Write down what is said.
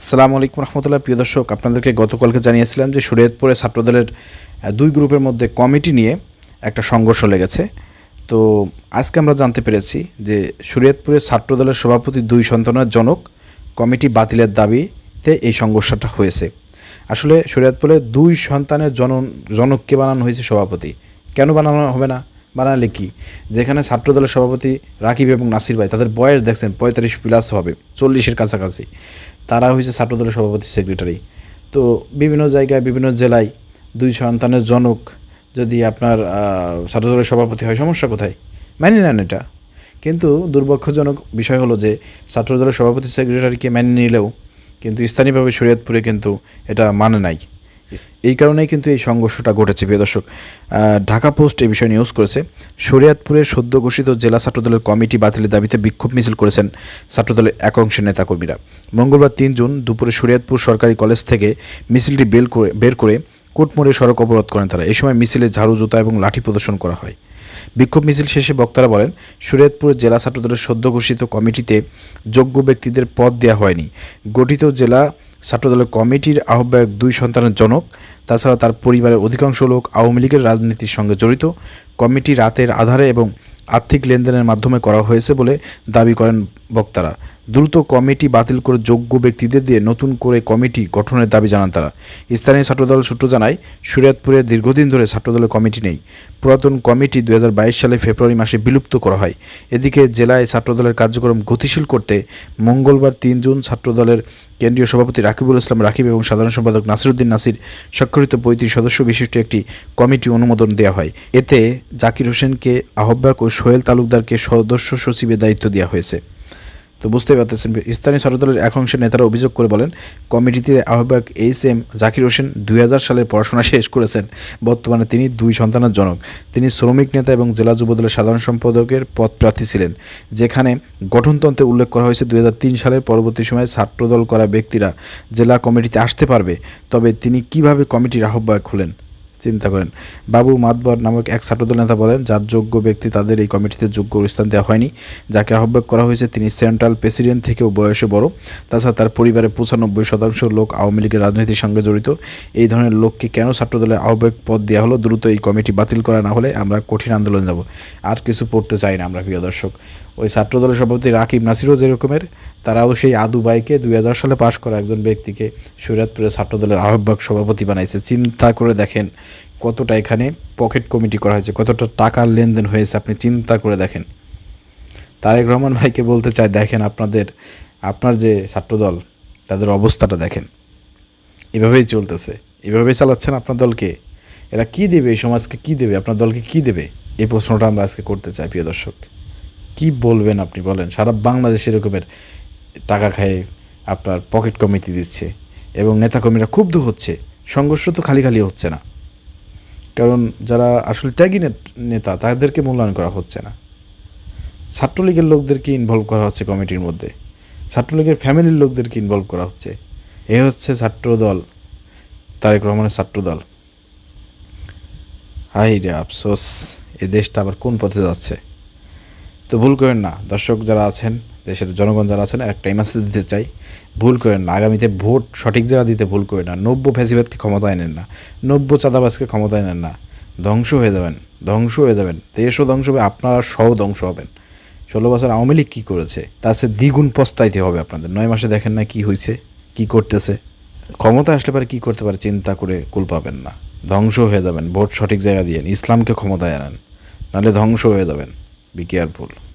আসসালামু আলাইকুম রহমতুল্লাহ। প্রিয় দর্শক, আপনাদেরকে গতকালকে জানিয়েছিলাম যে শরীয়তপুরে ছাত্রদলের দুই গ্রুপের মধ্যে কমিটি নিয়ে একটা সংঘর্ষ লেগেছে। তো আজকে আমরা জানতে পেরেছি যে শরীয়তপুরে ছাত্রদলের সভাপতি দুই সন্তানের জনক কমিটি বাতিলের দাবিতে এই সংঘর্ষটা হয়েছে। আসলে শরীয়তপুরে দুই সন্তানের জন জনককে বানানো হয়েছে সভাপতি। কেন বানানো হবে না? বানালে কি? যেখানে ছাত্রদলের সভাপতি রাকিব এবং নাসির ভাই, তাদের বয়স দেখছেন পঁয়তাল্লিশ প্লাস হবে, চল্লিশের কাছাকাছি। তারা হয়েছে ছাত্রদলের সভাপতি সেক্রেটারি তো বিভিন্ন জায়গায়, বিভিন্ন জেলায় দুই সন্তানের জনক যদি আপনার ছাত্রদলের সভাপতি হয়, সমস্যা কোথায়? মানি নেন এটা। কিন্তু দুর্ভাগ্যজনক বিষয় হলো যে ছাত্রদলের সভাপতি সেক্রেটারিকে মেনে নিলেও কিন্তু স্থানীয়ভাবে শরীয়তপুরে কিন্তু এটা মানে নাই। এই কারণেই কিন্তু এই সংঘর্ষটা ঘটেছে, প্রিয় দর্শক। ঢাকা পোস্ট এই বিষয়ে নিউজ করেছে। শরীয়তপুরের সদ্য ঘোষিত জেলা ছাত্রদলের কমিটি বাতিলের দাবিতে বিক্ষোভ মিছিল করেছেন ছাত্রদলের এক অংশের নেতাকর্মীরা। মঙ্গলবার তিন জুন দুপুরে শরীয়তপুর সরকারি কলেজ থেকে মিছিলটি বের করে বের করে কোটমোড়ে সড়ক অবরোধ করেন তারা। এই সময় মিছিলে ঝাড়ু, জুতা এবং লাঠি প্রদর্শন করা হয়। বিক্ষোভ মিছিল শেষে বক্তারা বলেন, শরীয়তপুর জেলা ছাত্রদলের সদ্য ঘোষিত কমিটিতে যোগ্য ব্যক্তিদের পদ দেওয়া হয়নি। গঠিত জেলা ছাত্রদলের কমিটির আহ্বায়ক দুই সন্তানের জনক, তাছাড়া তার পরিবারের অধিকাংশ লোক আওয়ামী লীগের রাজনীতির সঙ্গে জড়িত। কমিটি রাতের আধারে এবং আর্থিক লেনদেনের মাধ্যমে করা হয়েছে বলে দাবি করেন বক্তারা। দ্রুত কমিটি বাতিল করে যোগ্য ব্যক্তিদের দিয়ে নতুন করে কমিটি গঠনের দাবি জানান তারা। স্থানীয় ছাত্রদল সূত্র জানায় শরীয়তপুরে দীর্ঘদিন ধরে ছাত্রদলের কমিটি নেই। পুরাতন কমিটি দু হাজার বাইশ সালে ফেব্রুয়ারি মাসে বিলুপ্ত করা হয়। এদিকে জেলায় ছাত্রদলের কার্যক্রম গতিশীল করতে মঙ্গলবার তিন জুন ছাত্রদলের কেন্দ্রীয় সভাপতি রাকিবুল ইসলাম রাকিব এবং সাধারণ সম্পাদক নাসিরুদ্দিন নাসির স্বাক্ষরিত পঁয়ত্রিশ সদস্য বিশিষ্ট একটি কমিটি অনুমোদন দেওয়া হয়। এতে জাকির হোসেনকে আহ্বায়ক ও সোহেল তালুকদারকে সদস্য সচিবের দায়িত্ব দেওয়া হয়েছে। তো বুঝতে পারতেছেন, স্থানীয় ছাত্রদলের এক অংশের নেতারা অভিযোগ করে বলেন, কমিটিতে আহ্বায়ক এইচ এম জাকির হোসেন দুই হাজার সালের পড়াশোনা শেষ করেছেন। বর্তমানে তিনি দুই সন্তানের জনক। তিনি শ্রমিক নেতা এবং জেলা যুবদলের সাধারণ সম্পাদকের পদ প্রার্থী ছিলেন, যেখানে গঠনতন্ত্রে উল্লেখ করা হয়েছে দুই হাজার তিন সালের পরবর্তী সময়ে ছাত্রদল করা ব্যক্তিরা জেলা কমিটিতে আসতে পারবে। তবে তিনি কীভাবে কমিটির আহ্বায়ক হলেন? চিন্তা করেন। বাবু মাতবর নামক এক ছাত্রদল নেতা বলেন, যার যোগ্য ব্যক্তি তাদের এই কমিটিতে যোগ্য স্থান দেওয়া হয়নি। যাকে আহ্বায়ক করা হয়েছে তিনি সেন্ট্রাল প্রেসিডেন্ট থেকেও বয়সে বড়। তাছাড়া তার পরিবারে পঁচানব্বই শতাংশ লোক আওয়ামী লীগের রাজনীতির সঙ্গে জড়িত। এই ধরনের লোককে কেন ছাত্রদলের আহ্বায়ক পদ দেওয়া হলো? দ্রুত এই কমিটি বাতিল করা না হলে আমরা কঠিন আন্দোলন যাব। আর কিছু পড়তে চাই না আমরা, প্রিয় দর্শক। ওই ছাত্রদলের সভাপতি রাকিব নাসিরও যেরকমের, তারাও সেই আদু বাইকে দুই হাজার সালে পাশ করা একজন ব্যক্তিকে শরীয়তপুরের ছাত্রদলের আহ্বায়ক সভাপতি বানাইছে। চিন্তা করে দেখেন কতটা এখানে পকেট কমিটি করা হয়েছে, কতটা টাকার লেনদেন হয়েছে আপনি চিন্তা করে দেখেন। তারেক রহমান ভাইকে বলতে চাই, দেখেন আপনাদের, আপনার যে ছাত্রদল, তাদের অবস্থাটা দেখেন। এভাবেই চলতেছে, এভাবেই চালাচ্ছেন আপনার দলকে। এরা কি দেবে, এই সমাজকে কি দেবে, আপনার দলকে কি দেবে? এই প্রশ্নটা আমরা আজকে করতে চাই, প্রিয় দর্শক। কি বলবেন আপনি বলেন, সারা বাংলাদেশ এরকমের টাকা খায় আপনার পকেট কমিটি দিচ্ছে এবং নেতাকর্মীরা ক্ষুব্ধ হচ্ছে, সংঘর্ষ তো খালি খালি হচ্ছে না। কারণ যারা আসলে ত্যাগী নেত- তাদেরকে মূল্যায়ন করা হচ্ছে না। ছাত্রলীগের লোকদেরকে ইনভলভ করা হচ্ছে কমিটির মধ্যে। ছাত্রলীগের ফ্যামিলির লোকদেরকে ইনভলভ করা হচ্ছে। এ হচ্ছে ছাত্রদল, তারেক রহমানের ছাত্রদল। হাই রে আফসোস, এ দেশটা আবার কোন পথে যাচ্ছে? তো ভুল করেন না। দর্শক যারা আছেন, দেশের জনগণ যারা আছেন একটা মেসেজ দিতে চাই, ভুল করেন না। আগামীতে ভোট সঠিক জায়গা দিতে ভুল করেন না। নব্য ফ্যাসিবাদকে ক্ষমতায় নেন না। নব্য চাঁদাবাজকে ক্ষমতায় নেন না। ধ্বংস হয়ে যাবেন। ধ্বংস হয়ে যাবেন। দেশও ধ্বংস হবে, আপনারা সহ ধ্বংস হবেন। ষোলো বছর আওয়ামী লীগ কী করেছে? তার সে দ্বিগুণ পস্তাইতে হবে আপনাদের। নয় মাসে দেখেন না কি হয়েছে কি করতেছে। ক্ষমতা আসলে পারে কী করতে পারে চিন্তা করে কুল পাবেন না। ধ্বংস হয়ে যাবেন। ভোট সঠিক জায়গা দিয়ে ইসলামকে ক্ষমতায় আনেন। নাহলে ধ্বংস হয়ে যাবেন। Be careful